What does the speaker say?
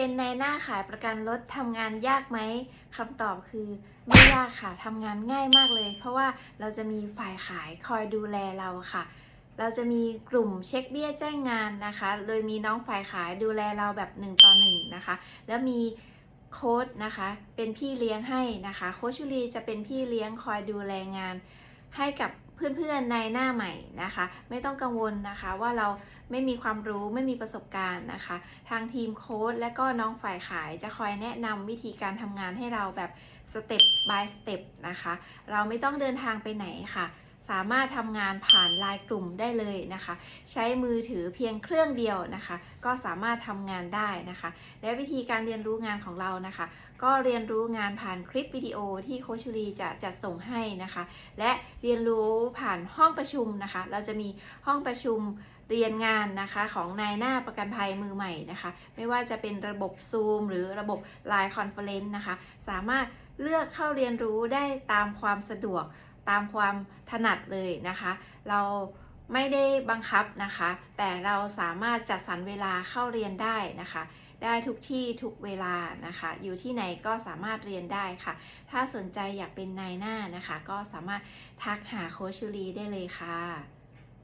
เป็นนายหน้าขายประกันรถทำงานยากไหมคำตอบคือไม่ยากค่ะทำงานง่ายมากเลย เพราะว่าเราจะมีฝ่ายขายคอยดูแลเราค่ะ เราจะมีกลุ่มเช็คเบี้ยแจ้งงานนะคะ โดยมีน้องฝ่ายขายดูแลเราแบบ1ต่อ1นะคะ แล้วมีโค้ดนะคะ เป็นพี่เลี้ยงให้นะคะ โค้ชชุลีจะเป็นพี่เลี้ยงคอยดูแลงาน ให้กับเพื่อนๆในหน้าใหม่นะคะ ไม่ต้องกังวลนะคะว่าเราไม่มีความรู้ไม่มีประสบการณ์นะคะ ทางทีมโค้ดและก็น้องฝ่ายขายจะคอยแนะนำวิธีการทำงานให้เราแบบสเต็ป by สเต็ปนะคะ เราไม่ต้องเดินทางไปไหนค่ะ สามารถทำงานผ่านไลน์กลุ่มได้เลยนะคะ ใช้มือถือเพียงเครื่องเดียวนะคะ ก็สามารถทำงานได้นะคะ และวิธีการเรียนรู้งานของเรานะคะ ก็เรียนรู้งานผ่านคลิปวิดีโอที่โคชุรีจะจัดส่งให้นะคะ และเรียนรู้ผ่านห้องประชุมนะคะ เราจะมีห้องประชุมเรียนงานนะคะของนายหน้าประกันภัยมือใหม่นะคะ ไม่ว่าจะเป็นระบบ Zoom หรือระบบ Line Conference นะคะ สามารถเลือกเข้าเรียนรู้ได้ตามความสะดวก ตามความถนัดเลยนะคะ เราไม่ได้บังคับนะคะ แต่เราสามารถจัดสรรเวลาเข้าเรียนได้นะคะ ได้ทุกที่ทุกเวลานะคะ อยู่ที่ไหนก็สามารถเรียนได้ค่ะ ถ้าสนใจอยากเป็นนายหน้านะคะ ก็สามารถทักหาโคชชูรีได้เลยค่ะ